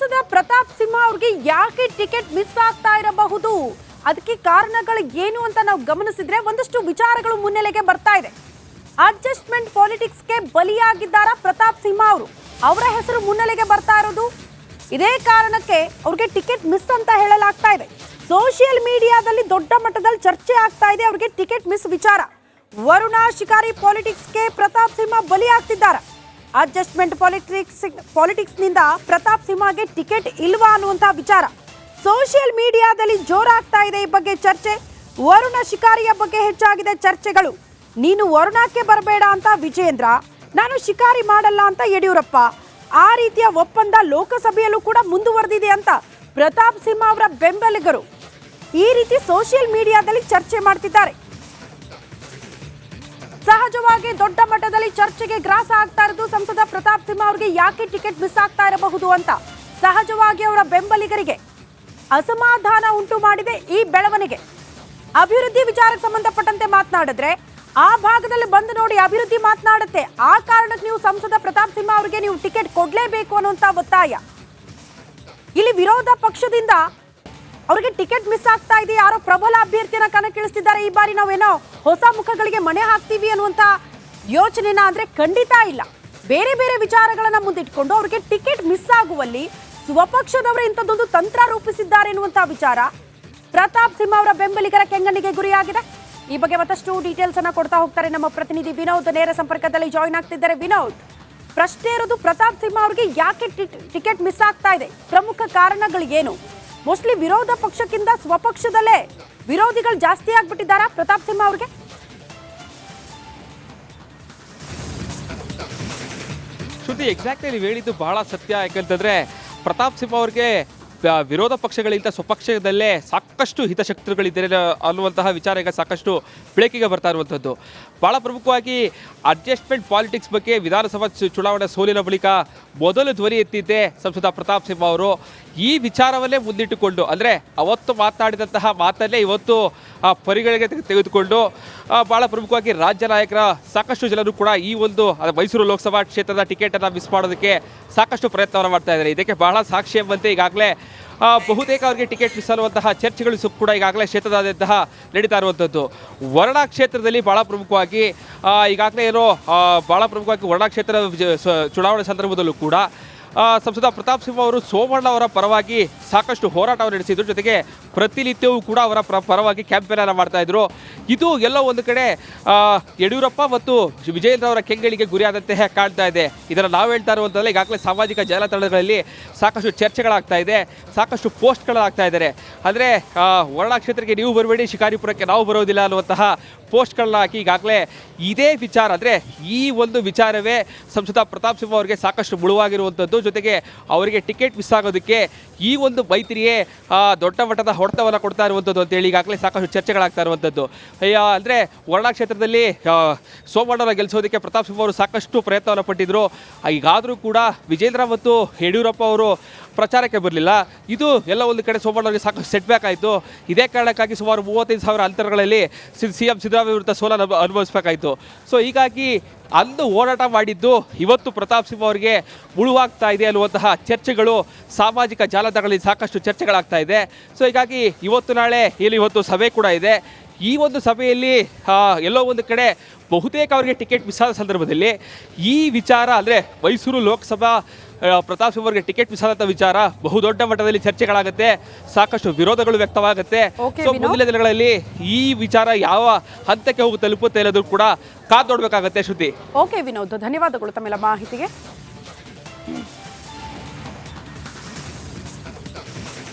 ಸಂಸದ ಪ್ರತಾಪ್ ಸಿಂಹ ಅವ್ರಿಗೆ ಯಾಕೆ ಟಿಕೆಟ್ ಮಿಸ್ ಆಗ್ತಾ ಇರಬಹುದು? ಅದಕ್ಕೆ ಕಾರಣಗಳು ಏನು ಅಂತ ನಾವು ಗಮನಿಸಿದ್ರೆ ಒಂದಷ್ಟು ವಿಚಾರಗಳು ಮುನ್ನೆಲೆಗೆ ಬರ್ತಾ ಇದೆ. ಅಡ್ಜಸ್ಟ್ಮೆಂಟ್ ಪಾಲಿಟಿಕ್ಸ್ಗೆ ಬಲಿಯಾಗಿದ್ದಾರ ಪ್ರತಾಪ್ ಸಿಂಹ ಅವರು? ಅವರ ಹೆಸರು ಮುನ್ನೆಲೆಗೆ ಬರ್ತಾ ಇರೋದು? ಇದೇ ಕಾರಣಕ್ಕೆ ಅವ್ರಿಗೆ ಟಿಕೆಟ್ ಮಿಸ್ ಅಂತ ಹೇಳಲಾಗ್ತಾ ಇದೆ. ಸೋಷಿಯಲ್ ಮೀಡಿಯಾದಲ್ಲಿ ದೊಡ್ಡ ಮಟ್ಟದಲ್ಲಿ ಚರ್ಚೆ ಆಗ್ತಾ ಇದೆ, ಅವ್ರಿಗೆ ಟಿಕೆಟ್ ಮಿಸ್ ವಿಚಾರ. ವರುಣಾ ಶಿಕಾರಿ ಪಾಲಿಟಿಕ್ಸ್ಗೆ ಪ್ರತಾಪ್ ಸಿಂಹ ಬಲಿಯಾಗ್ತಿದ್ದಾರೆ? ಅಡ್ಜಸ್ಟ್ಮೆಂಟ್ ಪಾಲಿಟಿಕ್ಸ್ ಪಾಲಿಟಿಕ್ಸ್ನಿಂದ ಪ್ರತಾಪ್ ಸಿಂಹಗೆ ಟಿಕೆಟ್ ಇಲ್ವಾ ಅನ್ನುವಂಥ ವಿಚಾರ. ಸೋಷಿಯಲ್ ಮೀಡಿಯಾದಲ್ಲಿ ಜೋರಾಗ್ತಾ ಇದೆ ಈ ಬಗ್ಗೆ ಚರ್ಚೆ. ವರುಣ ಶಿಕಾರಿಯ ಬಗ್ಗೆ ಹೆಚ್ಚಾಗಿದೆ ಚರ್ಚೆಗಳು. ನೀನು ವರುಣಕ್ಕೆ ಬರಬೇಡ ಅಂತ ವಿಜೇಂದ್ರ ನಾನು ಶಿಕಾರಿ ಮಾಡಲ್ಲ ಅಂತ ಯಡಿಯೂರಪ್ಪ. ಆ ರೀತಿಯ ಒಪ್ಪಂದ ಲೋಕಸಭೆಯಲ್ಲೂ ಕೂಡ ಮುಂದುವರೆದಿದೆ ಅಂತ ಪ್ರತಾಪ್ ಸಿಂಹ ಅವರ ಬೆಂಬಲಿಗರು. ಈ ರೀತಿ ಸೋಷಿಯಲ್ ಮೀಡಿಯಾದಲ್ಲಿ ಚರ್ಚೆ ಮಾಡ್ತಿದ್ದಾರೆ. ಸಹಜವಾಗಿ ದೊಡ್ಡ ಮಟ್ಟದಲ್ಲಿ ಚರ್ಚೆಗೆ ಗ್ರಾಸ ಆಗ್ತಾ ಇರೋದು ಸಂಸದ ಪ್ರತಾಪ್ ಸಿಂಹ ಅವರಿಗೆ ಯಾಕೆ ಟಿಕೆಟ್ ಮಿಸ್ ಆಗ್ತಾ ಇರಬಹುದು ಅಂತ. ಸಹಜವಾಗಿ ಅವರ ಬೆಂಬಲಿಗರಿಗೆ ಅಸಮಾಧಾನ ಉಂಟು ಮಾಡಿದೆ ಈ ಬೆಳವಣಿಗೆ. ಅಭಿವೃದ್ಧಿ ವಿಚಾರಕ್ಕೆ ಸಂಬಂಧಪಟ್ಟಂತೆ ಮಾತನಾಡಿದ್ರೆ ಆ ಭಾಗದಲ್ಲಿ ಬಂದು ನೋಡಿ ಅಭಿವೃದ್ಧಿ ಮಾತನಾಡುತ್ತೆ. ಆ ಕಾರಣಕ್ಕೆ ನೀವು ಸಂಸದ ಪ್ರತಾಪ್ ಸಿಂಹ ಅವರಿಗೆ ನೀವು ಟಿಕೆಟ್ ಕೊಡಲೇಬೇಕು ಅನ್ನುವಂತ ಒತ್ತಾಯ. ಇಲ್ಲಿ ವಿರೋಧ ಪಕ್ಷದಿಂದ ಅವರಿಗೆ ಟಿಕೆಟ್ ಮಿಸ್ ಆಗ್ತಾ ಇದೆ ಯಾರೋ ಪ್ರಬಲ ಅಭ್ಯರ್ಥಿಯನ್ನ ಕಣಕ್ಕಿಳಿಸ್ತಿದ್ದಾರೆ. ಈ ಬಾರಿ ನಾವೇನೋ ಹೊಸ ಮುಖಗಳಿಗೆ ಮಣೆ ಹಾಕ್ತೀವಿ ಅನ್ನುವಂತ ಯೋಚನೆನ ಅಂದ್ರೆ ಖಂಡಿತ ಇಲ್ಲ. ಬೇರೆ ಬೇರೆ ವಿಚಾರಗಳನ್ನ ಮುಂದಿಟ್ಕೊಂಡು ಅವರಿಗೆ ಟಿಕೆಟ್ ಮಿಸ್ ಆಗುವಲ್ಲಿ ಸ್ವಪಕ್ಷದವರು ಇಂಥದ್ದೊಂದು ತಂತ್ರ ರೂಪಿಸಿದ್ದಾರೆ ಎನ್ನುವಂತ ವಿಚಾರ. ಪ್ರತಾಪ್ ಸಿಂಹ ಅವರ ಬೆಂಬಲಿಗರ ಕೆಂಗಣ್ಣಿಗೆ ಗುರಿಯಾಗಿದೆ. ಈ ಬಗ್ಗೆ ಮತ್ತಷ್ಟು ಡೀಟೇಲ್ಸ್ ಅನ್ನ ಕೊಡ್ತಾ ಹೋಗ್ತಾರೆ ನಮ್ಮ ಪ್ರತಿನಿಧಿ ವಿನೋದ್. ನೇರ ಸಂಪರ್ಕದಲ್ಲಿ ಜಾಯಿನ್ ಆಗ್ತಿದ್ದಾರೆ ವಿನೋದ್. ಪ್ರಶ್ನೆ ಇರೋದು ಪ್ರತಾಪ್ ಸಿಂಹ ಅವರಿಗೆ ಯಾಕೆ ಟಿಕೆಟ್ ಮಿಸ್ ಆಗ್ತಾ ಇದೆ? ಪ್ರಮುಖ ಕಾರಣಗಳು ಏನು ಮೋಸ್ಟ್ಲಿ ವಿರೋಧ ಪಕ್ಷಕ್ಕಿಂತ ಸ್ವಪಕ್ಷದಲ್ಲೇ ವಿರೋಧಿಗಳು ಜಾಸ್ತಿ ಆಗ್ಬಿಟ್ಟಿದ್ದಾರಾ? ಪ್ರತಾಪ್ ಸಿಂಹ ಅವ್ರಿಗೆ? ಶ್ರುತಿ ಎಕ್ಸಾಕ್ಟ್ಲಿ ನೀವು ಹೇಳಿದ್ದು ಬಹಳ ಸತ್ಯ. ಯಾಕಂತಂದ್ರೆ ಪ್ರತಾಪ್ ಸಿಂಹ ಅವ್ರಿಗೆ ವಿರೋಧ ಪಕ್ಷಗಳಿಗಿಂತ ಸ್ವಪಕ್ಷದಲ್ಲೇ ಸಾಕಷ್ಟು ಹಿತಶಕ್ತಿಗಳಿದ್ದಾರೆ ಅನ್ನುವಂತಹ ವಿಚಾರ ಈಗ ಸಾಕಷ್ಟು ಬೆಳಕಿಗೆ ಬರ್ತಾ ಇರುವಂಥದ್ದು ಭಾಳ ಪ್ರಮುಖವಾಗಿ ಅಡ್ಜಸ್ಟ್ಮೆಂಟ್ ಪಾಲಿಟಿಕ್ಸ್ ಬಗ್ಗೆ ವಿಧಾನಸಭಾ ಚುನಾವಣೆ ಸೋಲಿನ ಬಳಿಕ ಮೊದಲು ಧ್ವನಿ ಎತ್ತಿದ್ದೆ ಸಂಸದ ಪ್ರತಾಪ್ ಸಿಂಹ ಅವರು. ಈ ವಿಚಾರವನ್ನೇ ಮುಂದಿಟ್ಟುಕೊಂಡು, ಅಂದರೆ ಅವತ್ತು ಮಾತನಾಡಿದಂತಹ ಮಾತನ್ನೇ ಇವತ್ತು ಪರಿಗಳಿಗೆ ತೆಗೆದುಕೊಂಡು ಭಾಳ ಪ್ರಮುಖವಾಗಿ ರಾಜ್ಯ ನಾಯಕರ ಸಾಕಷ್ಟು ಜನರು ಕೂಡ ಈ ಒಂದು ಮೈಸೂರು ಲೋಕಸಭಾ ಕ್ಷೇತ್ರದ ಟಿಕೆಟನ್ನು ಮಿಸ್ ಮಾಡೋದಕ್ಕೆ ಸಾಕಷ್ಟು ಪ್ರಯತ್ನವನ್ನು ಮಾಡ್ತಾ ಇದ್ದಾರೆ. ಇದಕ್ಕೆ ಬಹಳ ಸಾಕ್ಷಿ ಎಂಬಂತೆ ಈಗಾಗಲೇ ಬಹುತೇಕ ಅವರಿಗೆ ಟಿಕೆಟ್ ಸಲ್ಲುವಂತಹ ಚರ್ಚೆಗಳು ಕೂಡ ಈಗಾಗಲೇ ಕ್ಷೇತ್ರದಾದ್ಯಂತಹ ನಡೀತಾ ಇರುವಂಥದ್ದು. ವರ್ಣಾ ಕ್ಷೇತ್ರದಲ್ಲಿ ಬಹಳ ಪ್ರಮುಖವಾಗಿ ಈಗಾಗಲೇ ಏನೋ ಭಾಳ ಪ್ರಮುಖವಾಗಿ ವರ್ಣಾ ಕ್ಷೇತ್ರ ಚುನಾವಣೆ ಸಂದರ್ಭದಲ್ಲೂ ಕೂಡ ಸಂಸದ ಪ್ರತಾಪ್ ಸಿಂಹ ಅವರು ಸೋಮಣ್ಣ ಅವರ ಪರವಾಗಿ ಸಾಕಷ್ಟು ಹೋರಾಟವನ್ನು ನಡೆಸಿದ್ರು. ಜೊತೆಗೆ ಪ್ರತಿನಿತ್ಯವೂ ಕೂಡ ಅವರ ಪ್ರ- ಪರವಾಗಿ ಕ್ಯಾಂಪೇನ್ ಅನ್ನು ಮಾಡ್ತಾ ಇದ್ರು. ಇದು ಎಲ್ಲ ಒಂದು ಕಡೆ ಯಡಿಯೂರಪ್ಪ ಮತ್ತು ವಿಜಯೇಂದ್ರ ಅವರ ಕೆಂಗಳಿಗೆ ಗುರಿಯಾದಂತೆ ಕಾಣ್ತಾ ಇದೆ. ಇದರ ನಾವು ಹೇಳ್ತಾ ಇರುವಂತಲ್ಲ ಈಗಾಗಲೇ ಸಾಮಾಜಿಕ ಜಾಲತಾಣಗಳಲ್ಲಿ ಸಾಕಷ್ಟು ಚರ್ಚೆಗಳಾಗ್ತಾ ಇದೆ, ಸಾಕಷ್ಟು ಪೋಸ್ಟ್ಗಳಾಗ್ತಾ ಇದ್ದಾರೆ ಅಂದರೆ ವರ್ಣಾ ಕ್ಷೇತ್ರಕ್ಕೆ ನೀವು ಬರಬೇಡಿ, ಶಿಕಾರಿಪುರಕ್ಕೆ ನಾವು ಬರೋದಿಲ್ಲ ಅನ್ನುವಂತಹ ಪೋಸ್ಟ್ಗಳನ್ನ ಹಾಕಿ ಈಗಾಗಲೇ ಇದೇ ವಿಚಾರ, ಅಂದರೆ ಈ ಒಂದು ವಿಚಾರವೇ ಸಂಸದ ಪ್ರತಾಪ್ ಸಿಂಹ ಅವರಿಗೆ ಸಾಕಷ್ಟು ಮುಳುವಾಗಿರುವಂಥದ್ದು. ಜೊತೆಗೆ ಅವರಿಗೆ ಟಿಕೆಟ್ ಮಿಸ್ ಆಗೋದಕ್ಕೆ ಈ ಒಂದು ಮೈತ್ರಿಯೇ ದೊಡ್ಡ ಮಟ್ಟದ ಹೊಡೆತವನ್ನು ಕೊಡ್ತಾ ಇರುವಂಥದ್ದು ಅಂತೇಳಿ ಈಗಾಗಲೇ ಸಾಕಷ್ಟು ಚರ್ಚೆಗಳಾಗ್ತಾ ಇರುವಂಥದ್ದು. ಅಂದರೆ ವರ್ಣಾ ಕ್ಷೇತ್ರದಲ್ಲಿ ಸೋಮಣ್ಣನ ಗೆಲ್ಲಿಸೋದಕ್ಕೆ ಪ್ರತಾಪ್ ಸಿಂಹ ಅವರು ಸಾಕಷ್ಟು ಪ್ರಯತ್ನವನ್ನು ಪಟ್ಟಿದ್ರು. ಈಗಾದರೂ ಕೂಡ ವಿಜೇಂದ್ರ ಮತ್ತು ಯಡಿಯೂರಪ್ಪ ಅವರು ಪ್ರಚಾರಕ್ಕೆ ಬರಲಿಲ್ಲ. ಇದು ಎಲ್ಲ ಒಂದು ಕಡೆ ಸೋಮಣ್ಣವರಿಗೆ ಸಾಕಷ್ಟು ಸೆಟ್ ಬ್ಯಾಕ್ ಆಯಿತು. ಇದೇ ಕಾರಣಕ್ಕಾಗಿ ಸುಮಾರು ಮೂವತ್ತೈದು ಸಾವಿರ ಅಂತರಗಳಲ್ಲಿ ಸಿ ಎಂ ಸಿದ್ದರಾಮಯ್ಯ ವಿರುದ್ಧ ಸೋಲನ್ನು ಅನುಭ- ಅನುಭವಿಸಬೇಕಾಯಿತು. ಸೊ ಹೀಗಾಗಿ ಅಂದು ಹೋರಾಟ ಮಾಡಿದ್ದು ಇವತ್ತು ಪ್ರತಾಪ್ ಸಿಂಹ ಅವರಿಗೆ ಮುಳುವಾಗ್ತಾ ಇದೆ ಅನ್ನುವಂತಹ ಚರ್ಚೆಗಳು ಸಾಮಾಜಿಕ ಜಾಲತಾಣಗಳಲ್ಲಿ ಸಾಕಷ್ಟು ಚರ್ಚೆಗಳಾಗ್ತಾ ಇದೆ. ಸೊ ಹೀಗಾಗಿ ಇವತ್ತು ನಾಳೆ ಇಲ್ಲಿ ಇವತ್ತು ಸಭೆ ಕೂಡ ಇದೆ. ಈ ಒಂದು ಸಭೆಯಲ್ಲಿ ಎಲ್ಲೋ ಒಂದು ಕಡೆ ಬಹುತೇಕ ಅವರಿಗೆ ಟಿಕೆಟ್ ಮಿಸ್ ಸಂದರ್ಭದಲ್ಲಿ ಈ ವಿಚಾರ ಅಂದರೆ ಮೈಸೂರು ಲೋಕಸಭಾ ಪ್ರತಾಪ್ ಸಿಂಹ ಅವರಿಗೆ ಟಿಕೆಟ್ ಮಿಸ್ ಆದಂಥ ವಿಚಾರ ಬಹುದೊಡ್ಡ ಮಟ್ಟದಲ್ಲಿ ಚರ್ಚೆಗಳಾಗುತ್ತೆ ಸಾಕಷ್ಟು ವಿರೋಧಗಳು ವ್ಯಕ್ತವಾಗುತ್ತೆ. ಸೊ. ಮುಂದಿನ ದಿನಗಳಲ್ಲಿ ಈ ವಿಚಾರ ಯಾವ ಹಂತಕ್ಕೆ ಹೋಗಿ ತಲುಪುತ್ತೆ ಅನ್ನೋದು ಕೂಡ ಕಾದ್ ನೋಡ್ಬೇಕಾಗತ್ತೆ ಶ್ರುತಿ. ಓಕೆ ವಿನೋದ್ ಧನ್ಯವಾದಗಳು ತಮ್ಮೆಲ್ಲ ಮಾಹಿತಿಗೆ.